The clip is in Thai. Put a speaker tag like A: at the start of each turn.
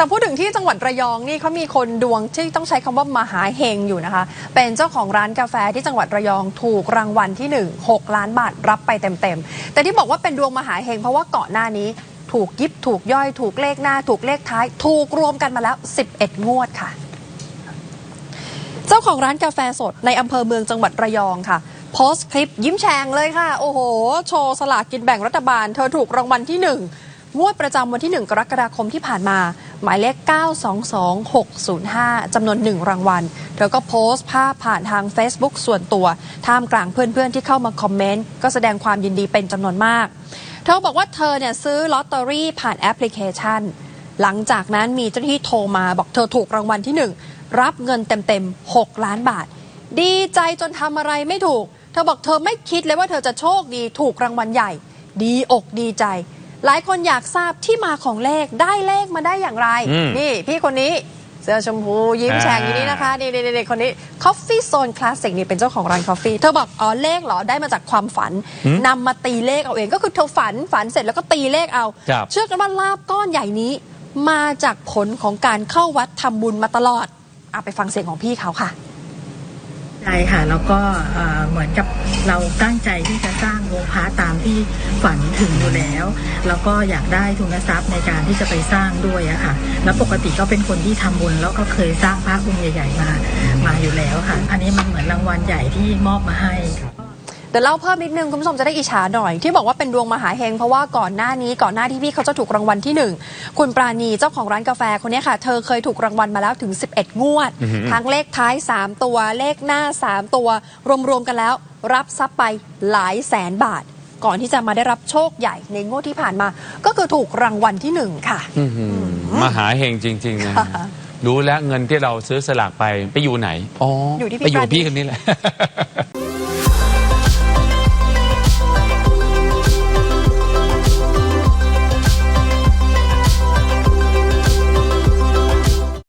A: แต่พูดถึงที่จังหวัดระยองนี่เขามีคนดวงที่ต้องใช้คำว่ามหาเฮงอยู่นะคะ เป็นเจ้าของร้านกาแฟที่จังหวัดระยองถูกรางวัลที่ 1 6 ล้านบาทรับไปเต็มๆ แต่ที่บอกว่าเป็นดวงมหาเฮงเพราะว่าเก่อนหน้านี้ถูกยิบถูกย่อยถูกเลขหน้า ถูกเลขท้าย ถูกรวมกันมาแล้ว 11 งวดค่ะ เจ้าของร้านกาแฟสดในอำเภอเมืองจังหวัดระยองค่ะโพสต์คลิปยิ้มแฉ่งเลยค่ะ โอ้โห โชว์สลากกินแบ่งรัฐบาล เธอถูกรางวัลที่1ง งวดประจำวันที่ 1 กรกฎาคมที่ผ่านมา หมายเลข 922605 จำนวน 1 รางวัล เธอก็โพสต์ภาพผ่านทาง Facebook ส่วนตัว ท่ามกลางเพื่อนๆที่เข้ามาคอมเมนต์ ก็แสดงความยินดีเป็นจำนวนมาก เธอบอกว่าเธอเนี่ยซื้อลอตเตอรี่ผ่านแอปพลิเคชัน หลังจากนั้นมีเจ้าหน้าที่โทรมาบอกเธอถูกรางวัลที่ 1 รับเงินเต็มๆ 6 ล้านบาท ดีใจจนทำอะไรไม่ถูก เธอบอกเธอไม่คิดเลยว่าเธอจะโชคดีถูกรางวัลใหญ่ ดีอกดีใจ หลายคนอยากทราบที่มาของเลขได้เลขมาได้อย่างไร
B: อืม
A: นี่ พี่คนนี้เสื้อชมพูยิ้มแฉ่งอย่างนี้นะคะ นี่นี่นี่คนนี้ Coffee Zone Classic นี่เป็นเจ้าของร้าน Coffee เธอบอกอ๋อเลขเหรอได้มาจากความฝันนำมาตีเลขเอาเองก็คือเธอฝันฝันเสร็จแล้วก็ตีเลขเอา
B: ครับ
A: เชื่อกันว่าลาบก้อนใหญ่นี้ มาจากผลของการเข้าวัดทำบุญมาตลอดเอาไปฟังเสียงของพี่เขาค่ะ
C: ใช่ค่ะแล้วก็เหมือนกับเราตั้งใจที่จะสร้างโรงพระตามที่ฝันถึงอยู่แล้ว แล้วก็อยากได้ทุนทรัพย์ในการที่จะไปสร้างด้วยอะค่ะ แล้วปกติก็เป็นคนที่ทำบุญแล้วก็เคยสร้างพระองค์ใหญ่ ๆ มามาอยู่แล้วค่ะ อันนี้มันเหมือนรางวัลใหญ่ที่มอบมาให้
A: เดี๋ยวเล่าเพิ่มนิดนึงคุณผู้ชมจะได้อิจฉาหน่อย ที่บอกว่าเป็นดวงมหาเฮงเพราะว่าก่อนหน้านี้ก่อนหน้าที่พี่เขาจะถูกรางวัลที่หนึ่งคุณปราณีเจ้าของร้านกาแฟคนนี้ค่ะ เธอเคยถูกรางวัลมาแล้วถึง 11 งวด
B: อือหือ
A: ทั้งเลขท้าย 3 ตัวเลขหน้า 3 ตัว รวมๆกันแล้ว รับทรัพย์ไปหลายแสนบาท ก่อนที่จะมาได้รับโชคใหญ่ในงวดที่ผ่านมา ก็คือถูกรางวัลที่หนึ่งค่ะ
B: อื้อหือมหาเฮงจริงๆนะ
A: ค่ะ
B: รู้แล้วเงินที่เราซื้อสลากไปไปอยู่ไหน อ๋อ อยู่
A: ที่พี่
B: ไปอยู่
A: ปราณี
B: พี่คนนี้แหละ